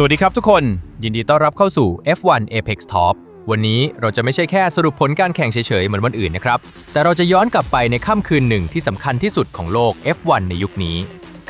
สวัสดีครับทุกคน ยินดีต้อนรับเข้าสู่ F1 Apex Top วันนี้เราจะไม่ใช่แค่สรุปผลการแข่งเฉยๆ เหมือนวันอื่นนะครับ แต่เราจะย้อนกลับไปในค่ำคืนหนึ่งที่สำคัญที่สุดของโลก F1 ในยุคนี้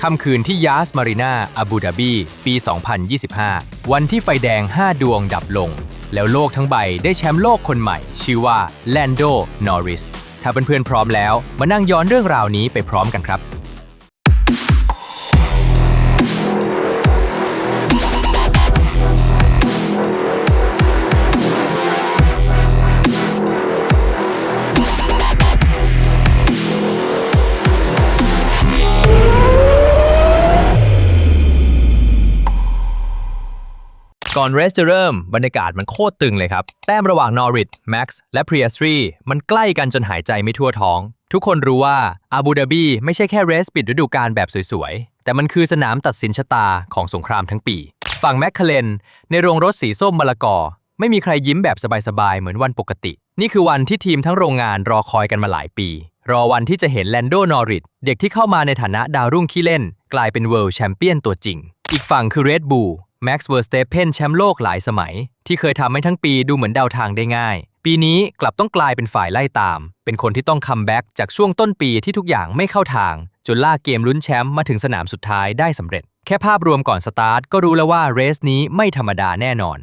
ค่ำคืนที่ยาสมารีนาอาบูดาบีปี 2025 วันที่ไฟแดง 5 ดวงดับลง แล้วโลกทั้งใบได้แชมป์โลกคนใหม่ ชื่อว่าแลนโดนอริสถ้าเพื่อนๆพร้อมแล้ว มานั่งย้อนเรื่องราวนี้ไปพร้อมกันครับ ก่อนเรสจะเริ่มบรรยากาศมันโคตรตึงเลยครับ แต้มระหว่างนอริ h แม็กซ์และพรี a สตรีมันใกล้กันจนหายใจไม่ทั่วท้อง ทุกคนรู้ว่าอาบูดาบีไม่ใช่แค่เรสปิดฤดูกาลแบบสวยๆ แต่มันคือสนามตัดสินชะตาของสงครามทั้งปี ฝั่งแมคคาเลนในโรงรถสีส้มมะละกอ ไม่มีใครยิ้มแบบสบายๆ เหมือนวันปกติ นี่คือวันที่ทีมทั้งโรงงานรอคอยกันมาหลายปี รอวันที่จะเห็นแลนโดนอริ h เด็กที่เข้ามาในฐานะดาวรุ่งขี้เล่น กลายเป็นเวิลด์แชมเปี้ยนตัวจริง อีกฝั่งคือเรดบูล แม็กซ์เวอร์สเตเพนแชมป์โลกหลายสมัย ที่เคยทำให้ทั้งปีดูเหมือนเดาทางได้ง่าย ปีนี้กลับต้องกลายเป็นฝ่ายไล่ตาม เป็นคนที่ต้องคัมแบ็กจากช่วงต้นปีที่ทุกอย่างไม่เข้าทาง จนลากเกมลุ้นแชมป์มาถึงสนามสุดท้ายได้สำเร็จ แค่ภาพรวมก่อนสตาร์ทก็รู้แล้วว่าเรสนี้ไม่ธรรมดาแน่นอน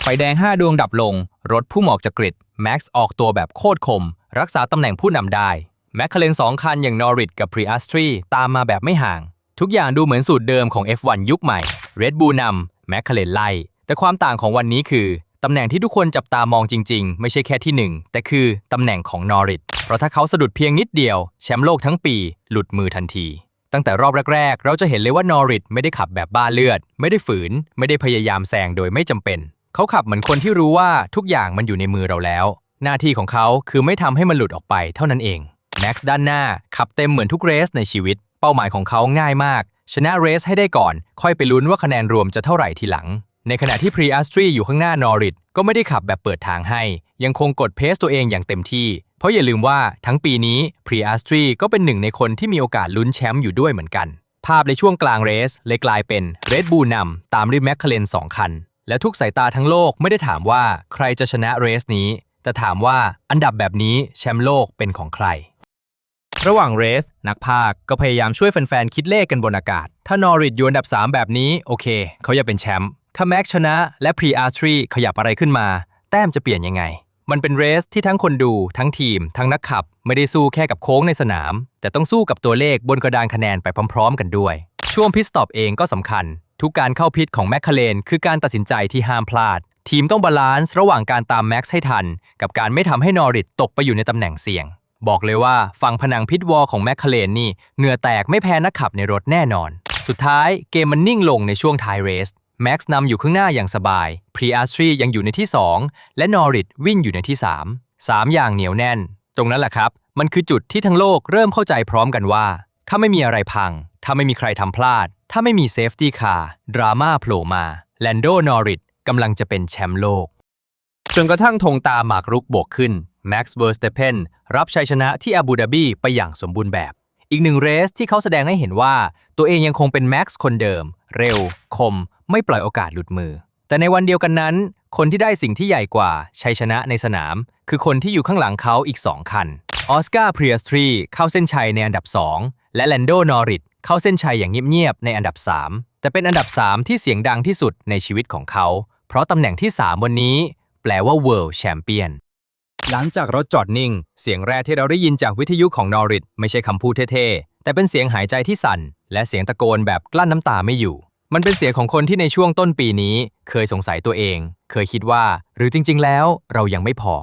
ไฟแดง 5 ดวงดับลง รถพุ่งออกจากกริดแม็กซ์ออกตัวแบบโคตรคม รักษาตำแหน่งผู้นำได้แมคคาเลน2คันอย่างนอริ h กับพรีอัสตรีตามมาแบบไม่ห่าง ทุกอย่างดูเหมือนสูตรเดิมของ F1 ยุคใหม่ Red Bull นำแมคคาเลนไล่ แต่ความต่างของวันนี้คือ ตำแหน่งที่ทุกคนจับตามองจริง ๆ ไม่ใช่แค่ที่ 1 แต่คือ ตำแหน่งของนอริ h เพราะถ้าเขาสะดุดเพียงนิดเดียว แชมป์โลกทั้งปีหลุดมือทันที ตั้งแต่รอบแรก ๆ เราจะเห็นเลยว่านอริ h ไม่ได้ขับแบบบ้าเลือด ไม่ได้ฝืน ไม่ได้พยายามแซงโดยไม่จำเป็น เขาขับเหมือนคนที่รู้ว่าทุกอย่างมันอยู่ในมือเราแล้ว หน้าที่ของเขาคือไม่ทำให้มันหลุดออกไปเท่านั้นเองแม็กซ์ด้านหน้าขับเต็มเหมือนทุกเรสในชีวิต เป้าหมายของเขาง่ายมาก ชนะเรสให้ได้ก่อน ค่อยไปลุ้นว่าคะแนนรวมจะเท่าไหร่ทีหลัง ในขณะที่พรีอัสตรีอยู่ข้างหน้านอริ h ก็ไม่ได้ขับแบบเปิดทางให้ ยังคงกดเพสตัวเองอย่างเต็มที่ เพราะอย่าลืมว่าทั้งปีนี้พรีอัสตรีก็เป็นหนึ่งในคนที่มีโอกาสลุ้นแชมป์อยู่ด้วยเหมือนกัน ภาพในช่วงกลางเรสเลยกลายเป็นเรดบูลนำตามด้วยแมคคาเรน2คัน และทุกสายตาทั้งโลกไม่ได้ถามว่าใครจะชนะเรสนี้ แต่ถามว่าอันดับแบบนี้แชมป์โลกเป็นของใคร ระหว่างเรส นักพาก็พยายามช่วยแฟนๆ คิดเลขกันบนอากาศ ถ้านอริ h อยู่อันดับ 3 แบบนี้ โอเค เขาจะเป็นแชมป์ ถ้าแม็กชนะและพรีอาร์ทรีขยับอะไรขึ้นมา แต้มจะเปลี่ยนยังไง มันเป็นเรสที่ทั้งคนดู ทั้งทีม ทั้งนักขับ ไม่ได้สู้แค่กับโค้งในสนาม แต่ต้องสู้กับตัวเลขบนกระดานคะแนนไปพร้อม ๆ กันด้วย ช่วงพิสตอปเองก็สำคัญ ทุกการเข้าพิษของแมคคาเลนคือการตัดสินใจที่ห้ามพลาด ทีมต้องบาลานซ์ระหว่างการตามแม็กซ์ให้ทัน กับการไม่ทำให้นอริ h ตกไปอยู่ในตำแหน่งเสี่ยง บอกเลยว่าฝั่งผนังพิทวอลของแมคคาเลนนี่เหงื่อแตกไม่แพ้นักขับในรถแน่นอน สุดท้ายเกมมันนิ่งลงในช่วงท้ายเรสแม็กซ์นำอยู่ข้างหน้าอย่างสบาย พรีอาร์ทรียังอยู่ในที่ 2 และนอริ h วิ่งอยู่ในที่ 3 3 อย่างเหนียวแน่น ตรงนั้นแหละครับ มันคือจุดที่ทั้งโลกเริ่มเข้าใจพร้อมกันว่า ถ้าไม่มีอะไรพัง ถ้าไม่มีใครทำพลาด ถ้าไม่มีเซฟตี้คาร์ดราม่าโผล่มาแลนโดนอริ h กำลังจะเป็นแชมป์โลก จนกระทั่งธงตาหมากรุกโบกขึ้น แม็กซ์เวอร์สเตเพนรับชัยชนะที่อาบูดาบีไปอย่างสมบูรณ์แบบ อีกหนึ่งเรสที่เขาแสดงให้เห็นว่า ตัวเองยังคงเป็นแม็กซ์คนเดิม เร็ว คม ไม่ปล่อยโอกาสหลุดมือ แต่ในวันเดียวกันนั้น คนที่ได้สิ่งที่ใหญ่กว่าชัยชนะในสนาม คือคนที่อยู่ข้างหลังเขาอีก 2 คันออสการ์พรีสตรีเข้าเส้นชัยในอันดับ 2 และแลนโดนอริ h เข้าเส้นชัยอย่างเงียบๆในอันดับ 3 แต่เป็นอันดับ 3 ที่เสียงดังที่สุดในชีวิตของเขา เพราะตำแหน่งที่ 3 วันนี้ แปลว่า World Champion หลังจากรถจอดนิ่ง เสียงแรกที่เราได้ยินจากวิทยุของนอริ h ไม่ใช่คำพูดเท่ๆ แต่เป็นเสียงหายใจที่สั่น และเสียงตะโกนแบบกลั้นน้ำตาไม่อยู่ มันเป็นเสียงของคนที่ในช่วงต้นปีนี้ เคยสงสัยตัวเอง เคยคิดว่า หรือจริง ๆ แล้วเรายังไม่พอ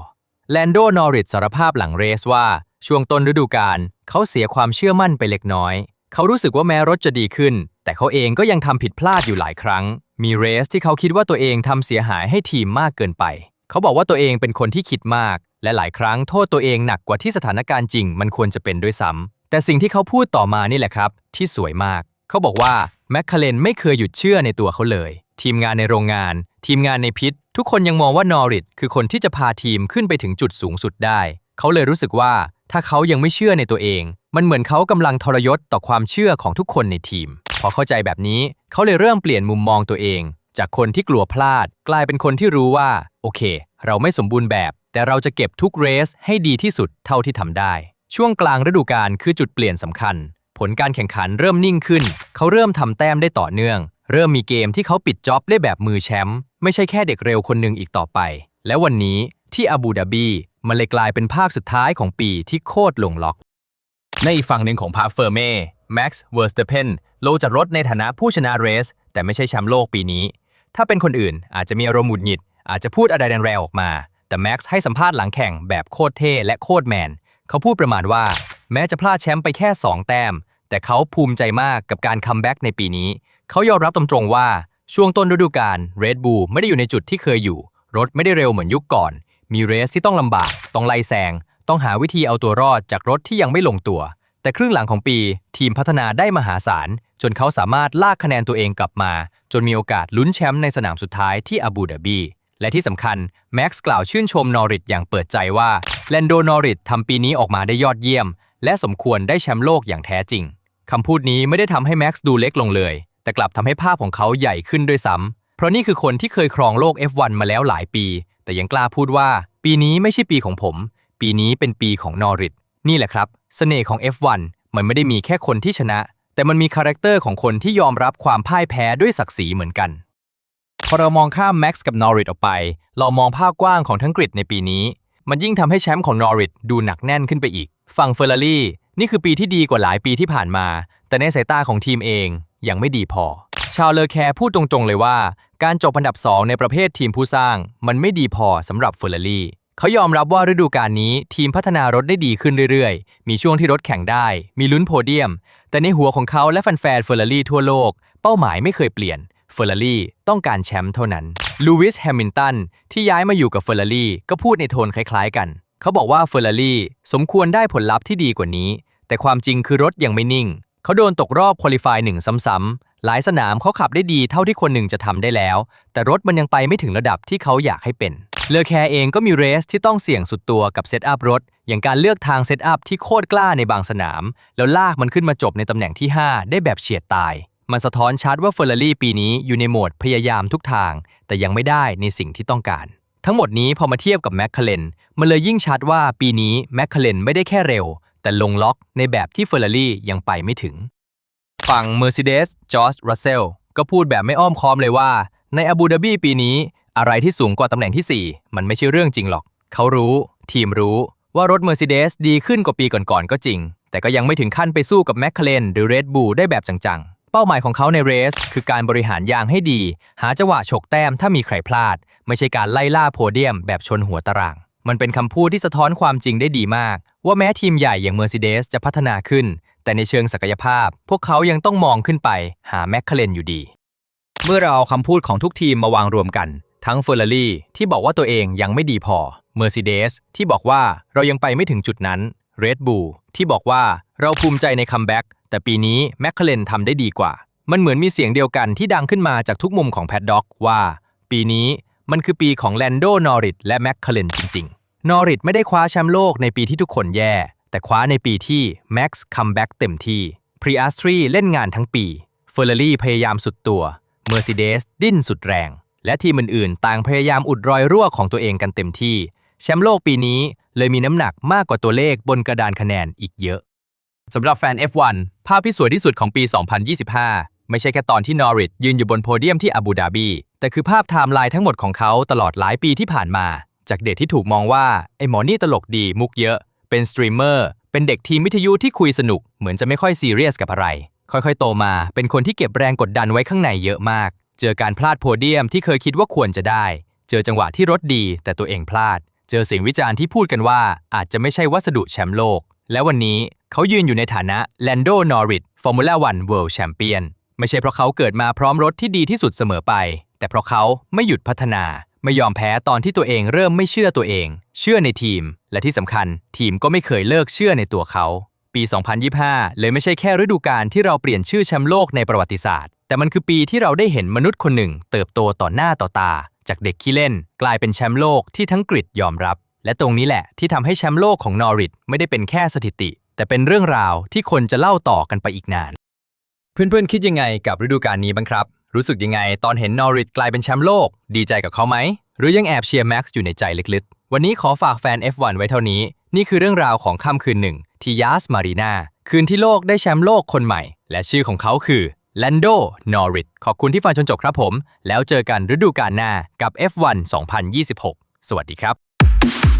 แลนโดนอริ h สารภาพหลังเรสว่า ช่วงต้นฤดูกาลเขาเสียความเชื่อมั่นไปเล็กน้อย เขารู้สึกว่าแม้รถจะดีขึ้น แต่เขาเองก็ยังทำผิดพลาดอยู่หลายครั้ง มีเรสที่เขาคิดว่าตัวเองทำเสียหายให้ทีมมากเกินไป เขาบอกว่าตัวเองเป็นคนที่คิดมาก และหลายครั้งโทษตัวเองหนักกว่าที่สถานการณ์จริงมันควรจะเป็นด้วยซ้ำแต่สิ่งที่เขาพูดต่อมานี่แหละครับ ที่สวยมาก เขาบอกว่าแมคคาเลนไม่เคยหยุดเชื่อในตัวเขาเลย ทีมงานในโรงงาน ทีมงานในพิษ ทุกคนยังมองว่านอริ h คือคนที่จะพาทีมขึ้นไปถึงจุดสูงสุดได้ เขาเลยรู้สึกว่าถ้าเขายังไม่เชื่อในตัวเอง มันเหมือนเขากำลังทรยศต่อความเชื่อของทุกคนในทีม พอเข้าใจแบบนี้เขาเลยเริ่มเปลี่ยนมุมมองตัวเอง จากคนที่กลัวพลาด กลายเป็นคนที่รู้ว่า โอเค เราไม่สมบูรณ์แบบ แต่เราจะเก็บทุกเรสให้ดีที่สุดเท่าที่ทำได้ ช่วงกลางฤดูกาลคือจุดเปลี่ยนสำคัญ ผลการแข่งขันเริ่มนิ่งขึ้น เขาเริ่มทำแต้มได้ต่อเนื่อง เริ่มมีเกมที่เขาปิดจ็อบได้แบบมือแชมป์ไม่ใช่แค่เด็กเร็วคนหนึ่งอีกต่อไป และวันนี้ที่อาบูดาบีมันเลยกลายเป็นภาคสุดท้ายของปีที่โคตรลงล็อก ในอีกฝั่งหนึ่งของพาร์เฟอร์เม่แม็กซ์เวอร์สเตเพนลงจากรถในฐานะผู้ชนะเรส แต่ไม่ใช่แชมป์โลกปีนี้ ถ้าเป็นคนอื่นอาจจะมีอารมณ์หงุดหงิด อาจจะพูดอะไรแรงๆออกมา แต่แม็กซ์ให้สัมภาษณ์หลังแข่งแบบโคตรเท่และโคตรแมน เขาพูดประมาณว่า แม้จะพลาดแชมป์ไปแค่ 2 แต้ม แต่เขาภูมิใจมากกับการคัมแบ็กในปีนี้ เขายอมรับตรงๆว่าช่วงต้นฤดูกาล Red Bull ไม่ได้อยู่ในจุดที่เคยอยู่ รถไม่ได้เร็วเหมือนยุคก่อน มีเรสที่ต้องลำบาก ต้องไล่แซง ต้องหาวิธีเอาตัวรอดจากรถที่ยังไม่ลงตัว แต่ครึ่งหลังของปี ทีมพัฒนาได้มหาศาล จนเขาสามารถลากคะแนนตัวเองกลับมา จนมีโอกาสลุ้นแชมป์ในสนามสุดท้ายที่อาบูดาบี และที่สำคัญแม็กซ์กล่าวชื่นชมนอริทอย่างเปิดใจว่าแลนโดนอริททำปีนี้ออกมาได้ยอดเยี่ยม และสมควรได้แชมป์โลกอย่างแท้จริงคำพูดนี้ไม่ได้ทำให้แม็กซ์ดูเล็กลงเลย แต่กลับทำให้ภาพของเขาใหญ่ขึ้นด้วยซ้ำเพราะนี่คือคนที่เคยครองโลก F1 มาแล้วหลายปี แต่ยังกล้าพูดว่า ปีนี้ไม่ใช่ปีของผม ปีนี้เป็นปีของนอริทนี่แหละครับเสน่ห์ของ F1 มันไม่ได้มีแค่คนที่ชนะ แต่มันมีคาแรคเตอร์ของคนที่ยอมรับความพ่ายแพ้ด้วยศักดิ์ศรีเหมือนกัน พอเรามองข้ามแม็กซ์กับนอริทออกไป เรามองภาพกว้างของทั้งกริดในปีนี้ มันยิ่งทำให้แชมป์ของนอริทดูหนักแน่นขึ้นไปอีก ฝั่งเฟอร์รารี่นี่คือปีที่ดีกว่าหลายปีที่ผ่านมา แต่ในสายตาของทีมเองยังไม่ดีพอ ชาวเลอแคร์พูดตรงๆเลยว่า การจบอันดับ 2 ในประเภททีมผู้สร้าง มันไม่ดีพอสำหรับเฟอร์รารี่เขายอมรับว่าฤดูกาลนี้ทีมพัฒนารถได้ดีขึ้นเรื่อยๆ มีช่วงที่รถแข่งได้ มีลุ้นโพเดียม แต่ในหัวของเขาและแฟนๆเฟอร์รารี่ทั่วโลก เป้าหมายไม่เคยเปลี่ยน อร์รารี่ต้องการแชมป์เท่านั้นลูวิสแฮมิลตันที่ย้ายมาอยู่กับเฟอร์รารี่ก็พูดในโทนคล้ายๆกัน เขาบอกว่าเฟอร์รารี่สมควรได้ผลลัพธ์ที่ดีกว่านี้ แต่ความจริงคือรถยังไม่นิ่ง เขาโดนตกรอบคุริฟายหนึ่งซ้ำๆหลายสนามเขาขับได้ดีเท่าที่คนหนึ่งจะทำได้แล้ว แต่รถมันยังไปไม่ถึงระดับที่เขาอยากให้เป็นเลอแคร์เองก็มีเรสที่ต้องเสี่ยงสุดตัวกับเซตอัพรถ อย่างการเลือกทางเซตอัพที่โคตรกล้าในบางสนาม แล้วลากมันขึ้นมาจบในตำแหน่งที่ 5 ได้แบบเฉียดตาย มันสะท้อนชัดว่าเฟอร์รารี่ปีนี้อยู่ในโหมดพยายามทุกทาง แต่ยังไม่ได้ในสิ่งที่ต้องการ ทั้งหมดนี้พอมาเทียบกับแมคคาเรนมันเลยยิ่งชัดว่าปีนี้แมคคาเรนไม่ได้แค่เร็ว แต่ลงล็อกในแบบที่เฟอร์รารี่ยังไปไม่ถึง ฝั่ง Mercedes จอร์จรัสเซลก็พูดแบบไม่อ้อมค้อมเลยว่า ในอาบูดาบีปีนี้อะไรที่สูงกว่าตำแหน่งที่ 4 มันไม่ใช่เรื่องจริงหรอก เขารู้ ทีมรู้ว่ารถ Mercedes ดีขึ้นกว่าปีก่อนๆก็จริง แต่ก็ยังไม่ถึงขั้นไปสู้กับแมคคาเรนหรือ Red Bull ได้แบบจังๆ เป้าหมายของเขาในเรส คือการบริหารยางให้ดี หาจังหวะฉกแต้มถ้ามีใครพลาด ไม่ใช่การไล่ล่าโพเดียมแบบชนหัวตาราง มันเป็นคำพูดที่สะท้อนความจริงได้ดีมาก ว่าแม้ทีมใหญ่อย่าง Mercedes จะพัฒนาขึ้น แต่ในเชิงศักยภาพ พวกเขายังต้องมองขึ้นไปหาแมคคาเรนอยู่ดี เมื่อเราเอาคำพูดของทุกทีมมาวางรวมกัน ทั้งเฟอร์รารี่ที่บอกว่าตัวเองยังไม่ดีพอ Mercedes ที่บอกว่าเรายังไปไม่ถึงจุดนั้น Red Bull ที่บอกว่าเราภูมิใจในคัมแบ็ก แต่ปีนี้แมคคาเรนทำได้ดีกว่า มันเหมือนมีเสียงเดียวกันที่ดังขึ้นมาจากทุกมุมของแพดด็อกว่า ปีนี้มันคือปีของแลนโดนอริทและแมคคาเรนจริงๆ นอริทไม่ได้คว้าแชมป์โลกในปีที่ทุกคนแย่ แต่คว้าในปีที่แม็กซ์คัมแบ็กเต็มที่พรีอัสตรีเล่นงานทั้งปีเฟอร์รารี่พยายามสุดตัว Mercedes ดิ้นสุดแรง และทีมอื่นๆ ต่างพยายามอุดรอยรั่วของตัวเองกันเต็มที่ แชมป์โลกปีนี้เลยมีน้ำหนักมากกว่าตัวเลขบนกระดานคะแนนอีกเยอะ สำหรับแฟน F1 ภาพที่สวยที่สุดของปี 2025 ไม่ใช่แค่ตอนที่นอริทยืนอยู่บนโพเดียมที่อาบูดาบี แต่คือภาพไทม์ไลน์ทั้งหมดของเขาตลอดหลายปีที่ผ่านมา จากเด็กที่ถูกมองว่า ไอ้หมอนี่ตลกดีมุกเยอะ เป็นสตรีมเมอร์ เป็นเด็กทีมวิทยุที่คุยสนุก เหมือนจะไม่ค่อยซีเรียสกับอะไร ค่อยๆ โตมา เป็นคนที่เก็บแรงกดดันไว้ข้างในเยอะมาก เจอการพลาดโพเดียมที่เคยคิดว่าควรจะได้ เจอจังหวะที่รถดี แต่ตัวเองพลาด เจอเสียงวิจารณ์ที่พูดกันว่าอาจจะไม่ใช่วัสดุแชมป์โลก และวันนี้เขายืนอยู่ในฐานะ Lando Norris Formula One World Champion ไม่ใช่เพราะเขาเกิดมาพร้อมรถที่ดีที่สุดเสมอไป แต่เพราะเขาไม่หยุดพัฒนา ไม่ยอมแพ้ตอนที่ตัวเองเริ่มไม่เชื่อตัวเอง เชื่อในทีม และที่สำคัญ ทีมก็ไม่เคยเลิกเชื่อในตัวเขา ปี 2025 เลยไม่ใช่แค่ฤดูกาลที่เราเปลี่ยนชื่อแชมป์โลกในประวัติศาสตร์ แต่มันคือปีที่เราได้เห็นมนุษย์คนหนึ่ง เติบโตต่อหน้าต่อตา จากเด็กขี้เล่น กลายเป็นแชมป์โลกที่ทั้งกรีดยอมรับ และตรงนี้แหละที่ทำให้แชมป์โลกของนอริทไม่ได้เป็นแค่สถิติ แต่เป็นเรื่องราวที่คนจะเล่าต่อกันไปอีกนาน เพื่อนๆคิดยังไงกับฤดูกาลนี้บ้างครับ รู้สึกยังไงตอนเห็นนอริทกลายเป็นแชมป์โลก ดีใจกับเขาไหม หรือยังแอบเชียร์แม็กซ์อยู่ในใจลึกๆ วันนี้ขอฝากแฟน F1 ไว้เท่านี้ นี่คือเรื่องราวของค่ำคืนหนึ่งที่ยาสมารีนาคืนที่โลกได้แชมป์โลกคนใหม่ และชื่อของเขาคือแลนโด นอริทขอบคุณที่ฟังจนจบครับผม แล้วเจอกันฤดูกาลหน้ากับ F1 2026 สวัสดีครับ you